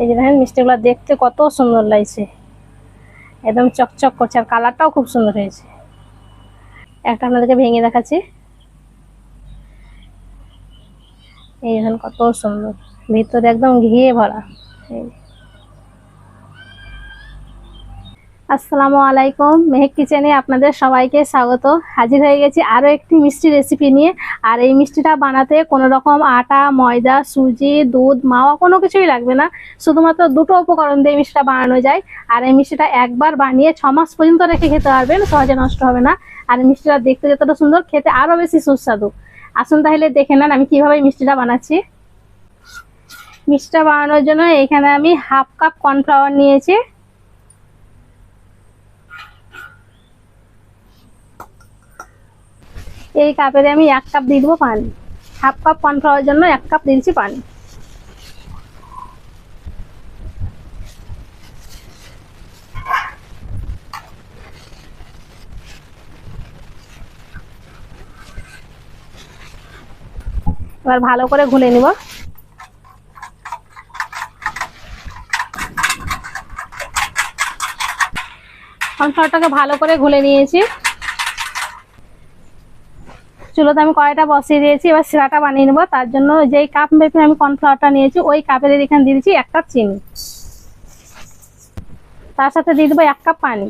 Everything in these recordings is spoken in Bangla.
এই যে দেখেন, মিষ্টিগুলো দেখতে কত সুন্দর লাগছে। একদম চকচক করছে, আর কালারটাও খুব সুন্দর হয়েছে। একটা আপনাদেরকে ভেঙে দেখাচ্ছি। এই দেখেন কত সুন্দর। ভিতরে একদম ঘিয়ে ভরা। এই আসসালামু আলাইকুম। মেহেক কিচেনে আপনাদের সবাইকে স্বাগত। হাজির হয়ে গেছি আরও একটি মিষ্টি রেসিপি নিয়ে। আর এই মিষ্টিটা বানাতে কোনো রকম আটা, ময়দা, সুজি, দুধ, মাওয়া কোনো কিছুই লাগবে না। শুধুমাত্র দুটো উপকরণ দিয়ে মিষ্টিটা বানানো যায়। আর এই মিষ্টিটা একবার বানিয়ে ছ মাস পর্যন্ত রেখে খেতে পারবেন, সহজে নষ্ট হবে না। আর মিষ্টিটা দেখতে যতটা সুন্দর, খেতে আরও বেশি সুস্বাদু। আসুন তাহলে দেখে নেন আমি কীভাবে মিষ্টিটা বানাচ্ছি। মিষ্টিটা বানানোর জন্য এখানে আমি হাফ কাপ কর্নফ্লাওয়ার নিয়েছি। এই কাপের আমি এক কাপ দিয়ে দেবো পানি। হাফ কাপ কর্নফ্লাওয়ার জন্য এক কাপ দিয়েছি পানি। এবার ভালো করে ঘুলে নিব। কর্নফ্লাওয়ারটাকে ভালো করে ঘুলে নিয়েছি। চুলোতে আমি কড়াইটা বসিয়ে দিয়েছি, এবার সিরাটা বানিয়ে নেব। তার জন্য যেই কাপ মেপে আমি কর্নফ্লাওয়ারটা নিয়েছি, ওই কাপের এখানে দিয়ে দিচ্ছি এক কাপ চিনি। তার সাথে দিয়ে দেবো এক কাপ পানি।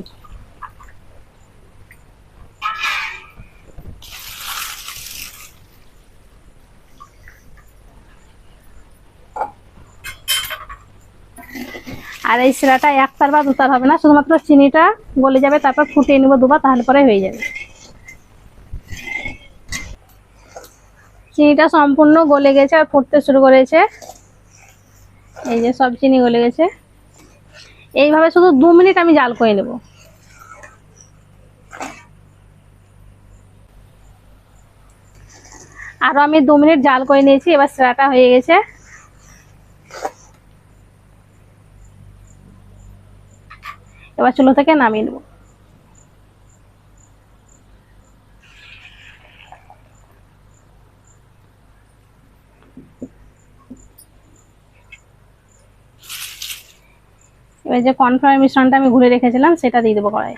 আর এই শিরাটা একতার বা দুতার হবে না, শুধুমাত্র চিনিটা গলে যাবে, তারপর ফুটিয়ে নেব দুবার, তাহলে পরে হয়ে যাবে। চিনিটা সম্পূর্ণ গলে গেছে আর ফুটতে শুরু করেছে। এই যে সব চিনি গলে গেছে। এইভাবে শুধু দু মিনিট আমি জাল করে নেব। আরও আমি দু মিনিট জাল করে নিয়েছি, এবার সেরাটা হয়ে গেছে। এবার চুলো থেকে নামিয়ে নেব। এবার যে কর্নফ্লাওয়ার মিশ্রণটা আমি ঘুরে রেখেছিলাম, সেটা দিয়ে দেবো কড়াই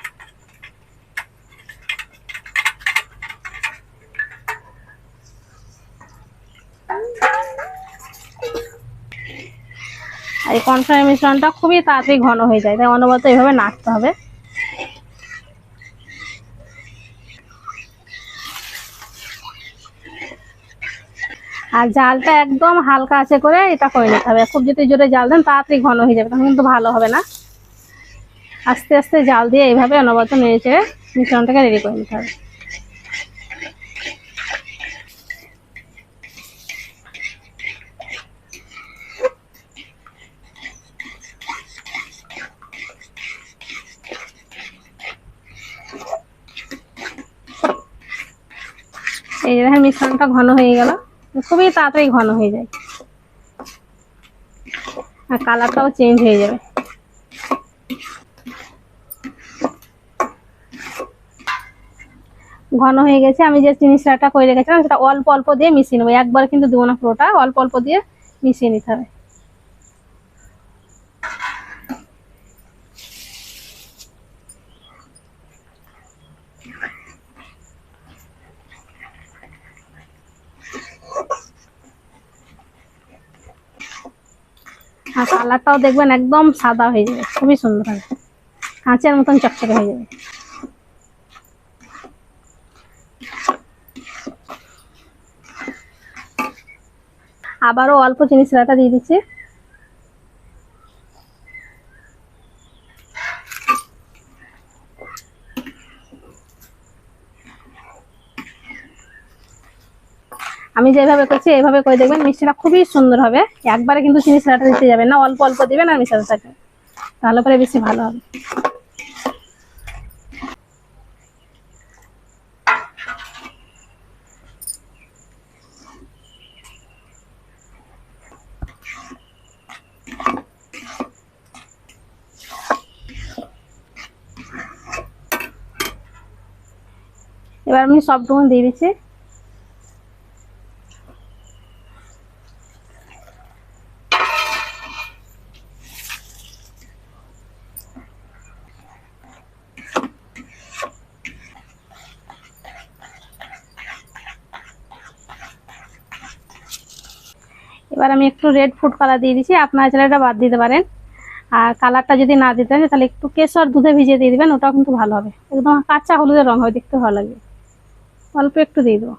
এই কর্নফ্লাওয়ার মিশ্রণটা খুবই তাড়াতাড়ি ঘন হয়ে যায়, তাই অনবরত এইভাবে নাড়তে হবে। আর জালটা একদম হালকা আছে করে এটা করে নিতে হবে। খুব যদি জোরে জাল দেন, তাড়াতাড়ি ঘন হয়ে যাবে, তখন কিন্তু ভালো হবে না। আস্তে আস্তে জাল দিয়ে এইভাবে অনবরত নেড়ে মিশ্রণটাকে রেডি করে নিতে হবে। এই দেখেন মিশ্রণটা ঘন হয়ে গেল। খুবই তাড়াতাড়ি ঘন হয়ে যায়। আর কালারটাও চেঞ্জ হয়ে যাবে। ঘন হয়ে গেছে, আমি যে জিনিসটা করে রেখেছিলাম, সেটা অল্প অল্প দিয়ে মিশিয়ে নেব। একবার কিন্তু দেবো না পুরোটা, অল্প অল্প দিয়ে মিশিয়ে নিতে হবে। আর কালারটাও দেখবেন একদম সাদা হয়ে যাবে, খুবই সুন্দর হবে। কাঁচের মতন চকচকে হয়ে যাবে। আবারও অল্প জিনিস রাতা দিয়ে দিচ্ছি। আমি যেভাবে করছি এইভাবে করে দেখবেন মিষ্টিটা খুবই সুন্দর হবে। একবারে কিন্তু চিনি শিরাটা দিতে যাবেন না, অল্প অল্প দিবেন আর মিশাতে থাকবেন। তাহলে পরে বেশি ভালো হবে। এবার আমি সবটুকু দিয়ে দিচ্ছি। এবার আমি একটু রেড ফুড কালার দিয়ে দিচ্ছি। আপনারা এটা বাদ দিতে পারেন। আর কালারটা যদি না দিতে হয় তাহলে একটু কেশর দুধে ভিজিয়ে দিয়ে দেবেন, ওটাও কিন্তু ভালো হবে। একদম কাঁচা হলুদের রং হয়, দেখতে ভালো লাগবে অল্প একটু দিয়ে দেবো।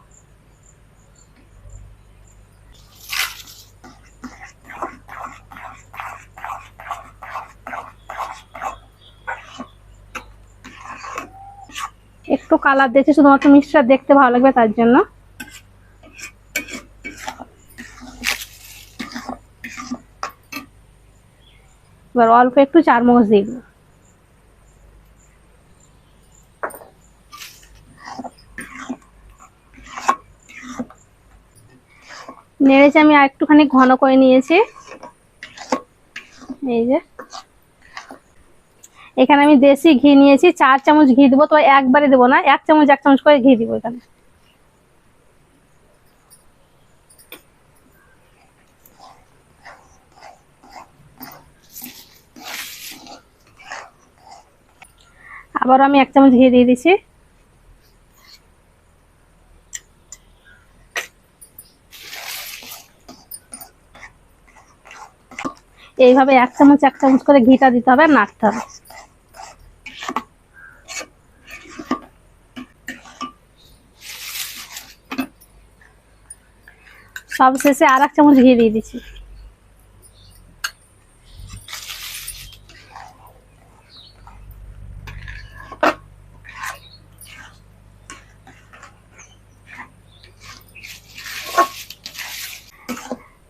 একটু কালার দিয়েছি, শুধুমাত্র মিষ্টিটা দেখতে ভালো লাগবে তার জন্য। এবার অল্প একটু চার মগজ দিয়ে দেবো। নেড়েছে আমি আর একটুখানি ঘন করে নিয়েছি। এই যে। এখানে আমি দেশি ঘি নিয়েছি, চার চামচ ঘি দেবো তো একবারে দেবো না, এক চামচ এক চামচ করে ঘি দিব এখানে। আবার আমি এক চামচ ঘি দিয়ে দিচ্ছি এইভাবে এক চামচ এক চামচ করে ঘিটা দিতে হবে, নাড়তে হবে। সব শেষে আর এক চামচ ঘি দিয়ে দিচ্ছি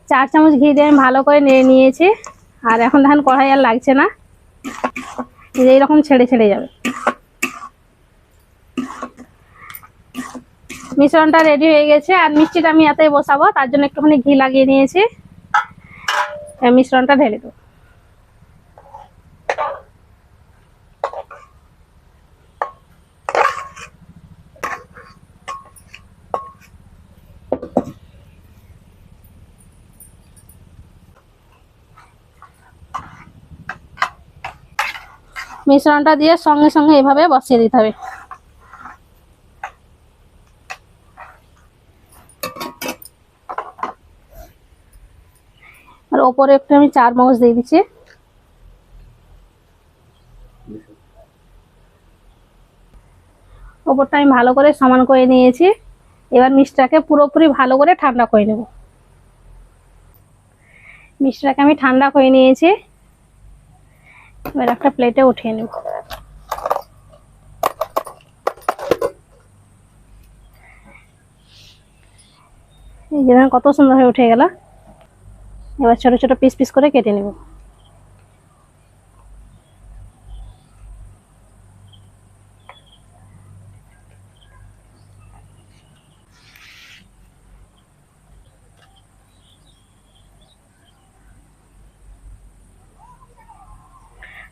চার চামচ ঘি দিয়ে আমি ভালো করে নেড়ে নিয়েছি। আর এখন ধান কড়াই আর লাগছে না। এই রকম এইরকম ছেড়ে ছেড়ে যাবে। মিশ্রণটা রেডি হয়ে গেছে। আর মিষ্টিটা আমি এতই বসাবো, তার জন্য একটুখানি ঘি লাগিয়ে নিয়েছি। মিশ্রণটা ঢেলে দেবো। মিশ্রণটা দিয়ে সঙ্গে সঙ্গে এভাবে বসিয়ে দিতে হবে। আর ওপরে একটু আমি চার মগজ দিয়ে দিচ্ছি। ওপরটা আমি ভালো করে সমান করে নিয়েছি। এবার মিষ্টিটাকে পুরোপুরি ভালো করে ঠান্ডা করে নেব। মিষ্টিটাকে আমি ঠান্ডা করে নিয়েছি। এবার একটা প্লেটে উঠিয়ে নেব। এই কত সুন্দর হয়ে উঠে গেল। এবার ছোট ছোট পিস পিস করে কেটে নেব।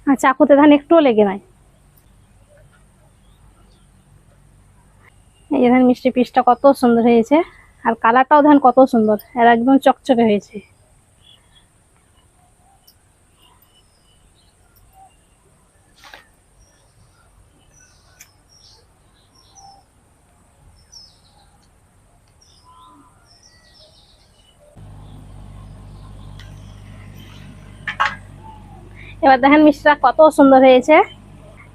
আর চাকুতে ধান একটুও লেগে নাই। এই ধান মিষ্টি পিসটা কত সুন্দর হয়েছে, আর কালারটাও ধান কত সুন্দর আর একদম চকচকে হয়েছে। এবার দেখেন মিষ্টিটা কত সুন্দর হয়েছে।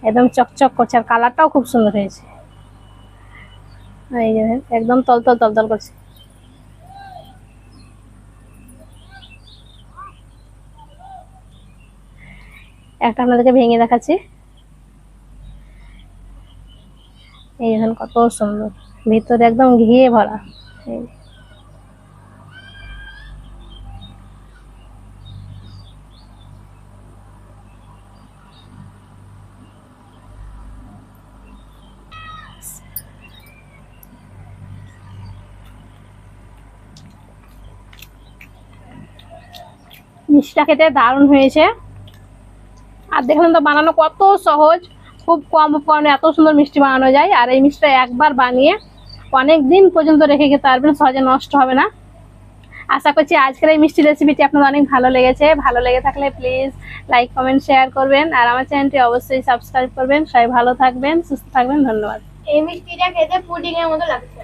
একদম চকচক করছে, আর কালারটাও খুব সুন্দর হয়েছে। এই যে একদম তলতল তলতল করছে। একটা আপনাদেরকে ভেঙে দেখাচ্ছি। এই দেখেন কত সুন্দর, ভিতরে একদম ঘিয়ে ভরা। এই মিষ্টিটা খেতে দারুণ হয়েছে। আর দেখলেন তো, বানানো কত সহজ, খুব কম উপকরণে এত সুন্দর মিষ্টি বানানো যায়। আর এই মিষ্টিটা একবার বানিয়ে অনেক দিন পর্যন্ত রেখে খেতে পারবেন, সহজে নষ্ট হবে না। আশা করছি আজকের এই মিষ্টি রেসিপিটি আপনাদের অনেক ভালো লেগেছে। ভালো লেগে থাকলে প্লিজ লাইক কমেন্ট শেয়ার করবেন। আর আমার চ্যানেলটি অবশ্যই সাবস্ক্রাইব করবেন। সবাই ভালো থাকবেন, সুস্থ থাকবেন, ধন্যবাদ। এই মিষ্টিটা খেতে পুডিং এর মতো লাগছে।